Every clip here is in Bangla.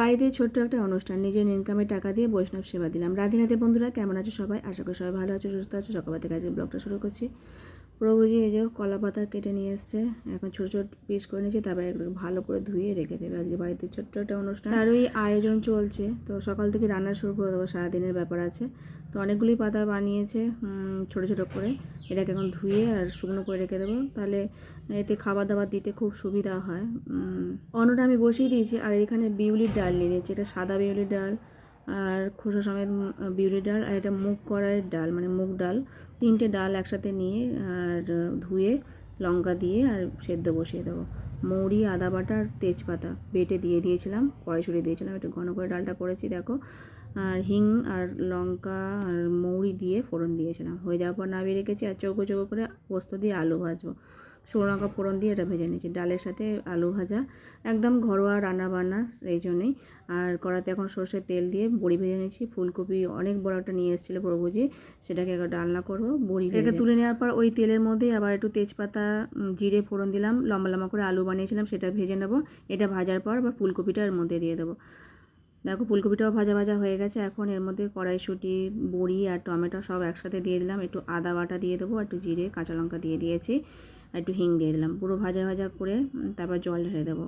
বাড়িতে ছোট্ট একটা অনুষ্ঠান, নিজের ইনকামের টাকা দিয়ে বৈষ্ণব সেবা দিলাম। রাধে রাধে বন্ধুরা, কেমন আছো সবাই? আশা করি সবাই ভালো আছো, সুস্থ আছো। সকাল থেকে আজকে ব্লগটা শুরু করছি। প্রভুজি এই যে কলা পাতা কেটে নিয়ে এসছে, এখন ছোট ছোট পিস করে নিয়েছি, তারপরে একটু ভালো করে ধুয়ে রেখে দেবে। আজকে বাড়িতে ছোট্ট একটা অনুষ্ঠান। আর ওই আয়োজন চলছে, তো সকাল থেকে রান্না শুরু করে দেবো, সারাদিনের ব্যাপার আছে। তো অনেকগুলি পাতা বানিয়েছে ছোট ছোট করে। এটাকে এখন ধুয়ে আর শুকনো করে রেখে দেবো। তাহলে এতে খাবার দাবার দিতে খুব সুবিধা হয়। অন্যটা আমি বসিয়ে দিয়েছি, আর এখানে বিউলির ডাল নিয়ে নিয়েছি। এটা সাদা বিউলির ডাল আর খোসা সমেত উম, বিউলির ডাল আর এটা মুগ কড়াইয়ের ডাল মানে মুগ ডাল। তিনটে ডাল একসাথে নিয়ে আর ধুয়ে লঙ্কা দিয়ে আর সেদ্ধ বসিয়ে দেবো। মৌরি আদা বাটা আর তেজপাতা বেটে দিয়ে দিয়েছিলাম কড়াইশুড়ি দিয়েছিলাম একটু ঘন করে ডালটা করেছি দেখো। আর হিং আর লঙ্কা আর মৌরি দিয়ে ফোড়ন দিয়েছিলাম। হয়ে যাওয়ার পর নামিয়ে রেখেছি আর চৌকো চৌকো করে পোস্ত দিয়ে আলু ভাজবো। শুকনো লঙ্কা ফোড়ন দিয়ে এটা ভেজে নিয়েছি। ডালের সাথে আলু ভাজা, একদম ঘরোয়া রান্না বান্না এই জন্যই। আর কড়াতে এখন সর্ষের তেল দিয়ে বড়ি ভেজে নিয়েছি। ফুলকপি অনেক বড় একটা নিয়ে এসেছিল প্রভুজি সেটাকে একবার ডালনা করব, বড়ি ভেজে। তুলে নেওয়ার পর ওই তেলের মধ্যেই আবার একটু তেজপাতা জিরে ফোড়ন দিলাম, লম্বা লম্বা করে আলু বানিয়েছিলাম, সেটা ভেজে নেব। এটা ভাজার পর আবার ফুলকপিটা এর মধ্যে দিয়ে দেবো। দেখো ফুলকপিটাও ভাজা ভাজা হয়ে গেছে। এখন এর মধ্যে কড়াইশুঁটি, বড়ি আর টমেটো সব একসাথে দিয়ে দিলাম। একটু আদা বাটা দিয়ে দেবো, একটু জিরে, কাঁচা লঙ্কা দিয়ে দিয়েছি। একটু হিং দিয়ে দিলাম। পুরো ভাজা ভাজা করে তারপর জল ঢেলে দেবো।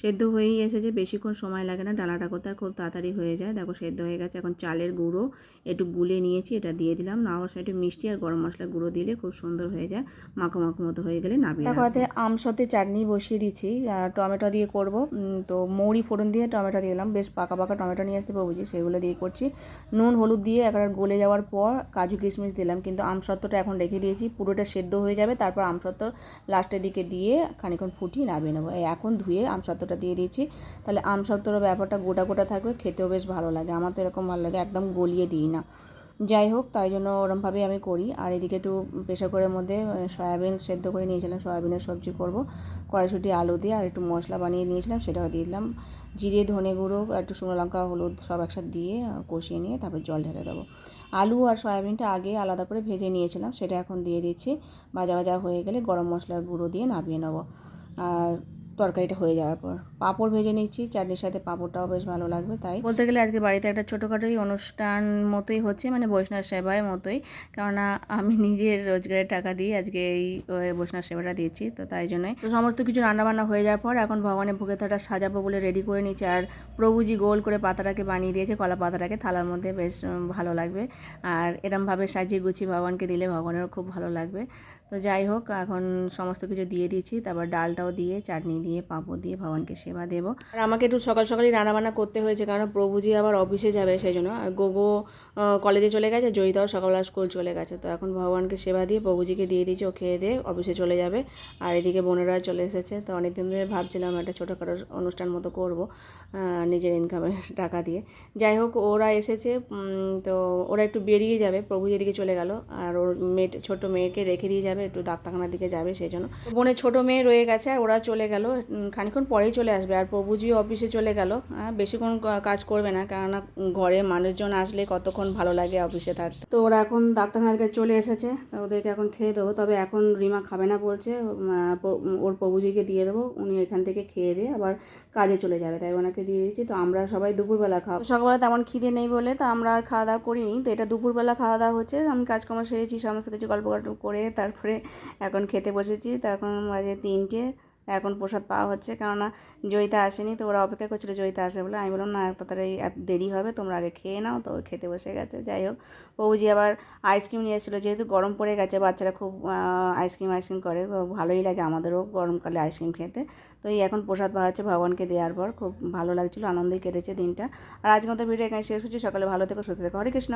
সেদ্ধ হয়েই এসেছে বেশিক্ষণ সময় লাগে না ডালাটা করতে আর খুব তাড়াতাড়ি হয়ে যায়। দেখো সেদ্ধ হয়ে গেছে এখন চালের গুঁড়ো একটু গুলে নিয়েছি এটা দিয়ে দিলাম। না অবশ্য একটু মিষ্টি আর গরম মশলা গুঁড়ো দিলে খুব সুন্দর হয়ে যায় মাখো মাখো মতো হয়ে গেলে নাবিয়ে তারপরে আমসতে চাটনি বসিয়ে দিচ্ছি আর টমেটো দিয়ে করব। তো মৌরি ফোড়ন দিয়ে টমেটো দিয়ে দিলাম বেশ পাকা পাকা টমেটো নিয়ে এসে বাবুজি সেগুলো দিয়ে করছি। নুন হলুদ দিয়ে একবার গলে যাওয়ার পর কাজু কিশমিশ দিলাম কিন্তু আমসত্ত্বটা এখন রেখে দিয়েছি পুরোটা সেদ্ধ হয়ে যাবে তারপর আমসত্ত্ব লাস্টের দিকে দিয়ে খানিক্ষণ ফুটিয়ে নামিয়ে নেব। এখন ধুয়ে আমসত্ত্বটা দিয়ে দিয়েছি। তাহলে আম আমসত্ত্বর ব্যাপারটা গোটা গোটা থাকবে, খেতেও বেশ ভালো লাগে। আমার তো এরকম ভালো লাগে, একদম গলিয়ে দিই না। যাই হোক, তাই জন্য ওরমভাবেই আমি করি। আর এদিকে একটু প্রেশার কুকারের মধ্যে সয়াবিন সেদ্ধ করে নিয়েছিলাম, সয়াবিনের সবজি করব। কড়াইশুঁটি, আলু দিয়ে আর একটু মশলা বানিয়ে নিয়েছিলাম, সেটাও দিয়ে দিলাম। জিরে, ধনে গুঁড়ো, একটু শুকনো লঙ্কা, হলুদ সব একসাথে দিয়ে কষিয়ে নিয়ে তারপর জল ঢেলে দেবো। আলু আর সয়াবিনটা আগে আলাদা করে ভেজে নিয়েছিলাম, সেটা এখন দিয়ে দিচ্ছি। ভাজা ভাজা হয়ে গেলে গরম মশলার গুঁড়ো দিয়ে নামিয়ে নেব। আর তরকারিটা হয়ে যাওয়ার পর। পাঁপড় ভেজে নিচ্ছি চাটনির সাথে পাঁপড়টাও বেশ ভালো লাগবে, তাই। বলতে গেলে আজকে বাড়িতে একটা ছোটোখাটোই অনুষ্ঠান মতোই হচ্ছে মানে বৈষ্ণব সেবায় মতোই। কেননা আমি নিজের রোজগারের টাকা দিয়ে আজকে এই বৈষ্ণব সেবাটা দিয়েছি, তো তাই জন্যই। তো সমস্ত কিছু রান্নাবান্না হয়ে যাওয়ার পর এখন ভগবানের ভোগে থাটা সাজাবো বলে রেডি করে নিচ্ছে আর প্রভুজি গোল করে পাতাটাকে বানিয়ে দিয়েছে, কলা পাতাটাকে থালার মধ্যে বেশ ভালো লাগবে। আর এরমভাবে সাজিয়ে গুছিয়ে ভগবানকে দিলে ভগবানেরও খুব ভালো লাগবে। তো যাই হোক, এখন সমস্ত কিছু দিয়ে দিয়েছি, তারপর ডালটাও দিয়ে, চাটনি দিয়ে পাঁপড় দিয়ে, ভগবানকে সেবা দেবো। আর আমাকে একটু সকাল সকালই রান্নাবান্না করতে হয়েছে, কারণ প্রভুজি আবার অফিসে যাবে সেই জন্য। আর গোগো কলেজে চলে গেছে, জয়িতাও সকালবেলা স্কুল চলে গেছে। তো এখন ভগবানকে সেবা দিয়ে, প্রভুজিকে দিয়ে দিয়েছি, ও খেয়ে দিয়ে অফিসে চলে যাবে। আর এদিকে বোনেরা চলে এসেছে, তো অনেকদিন ধরে ভাবছিলাম একটা ছোটোখাটো অনুষ্ঠান মতো করব নিজের ইনকামের টাকা দিয়ে। যাই হোক, ওরা এসেছে তো ওরা একটু বেরিয়ে যাবে প্রভু এদিকে চলে গেল। আর ওর মেয়ে, ছোটো মেয়েকে রেখে দিয়ে যাবে, একটু ডাক্তারখানার দিকে যাবে সেই জন্য। বোনের ছোটো মেয়ে রয়ে গেছে, আর ওরা চলে গেল উম, খানিকক্ষণ পরেই চলে আসবে। আর প্রভুজিও অফিসে চলে গেল। বেশিক্ষণ কাজ করবে না কেননা ঘরে মানুষজন আসলে কতক্ষণ ভালো লাগে অফিসে থাকতে। তো ওরা এখন ডাক্তারখানার দিকে চলে এসেছে। ওদেরকে এখন খেয়ে দেবো। তবে এখন রিমা খাবে না বলছে। ওর প্রভুজিকে দিয়ে দেবো। উনি এখান থেকে খেয়ে দিয়ে আবার কাজে চলে যাবে। তাই ওনাকে দিয়ে দিচ্ছি। তো আমরা সবাই দুপুরবেলা খাব। সকালবেলা তেমন খিদে নেই বলে তো আমরা আর খাওয়া দাওয়া করিনি। তো এটা দুপুরবেলা খাওয়া দাওয়া হচ্ছে। আমি কাজকর্ম সেরেছি সমস্ত কিছু গল্প করে তারপরে এখন খেতে বসেছি। তো এখন বাজে তিনটে। এখন প্রসাদ পাওয়া হচ্ছে। কেননা জয়িতা আসেনি, তো ওরা অপেক্ষা করছিল জয়িতা আসে বলে। আমি বললাম, না, তাড়াতাড়ি দেরি হবে, তোমরা আগে খেয়ে নাও, তো খেতে বসে গেছে। যাই হোক বৌজি আবার আইসক্রিম নিয়ে এসেছিল। যেহেতু গরম পড়ে গেছে, বাচ্চারা খুব আইসক্রিম আইসক্রিম করে, তো ভালোই লাগে আমাদেরও গরমকালে আইসক্রিম খেতে। তো এই এখন প্রসাদ পাওয়া হচ্ছে ভগবানকে দেওয়ার পর। খুব ভালো লাগছিল, আনন্দেই কেটেছে দিনটা। আর আজকের মতো ভিডিও এখানে শেষ হচ্ছে সকালে ভালো থেকো, সুস্থ থেকো। হরে কৃষ্ণ।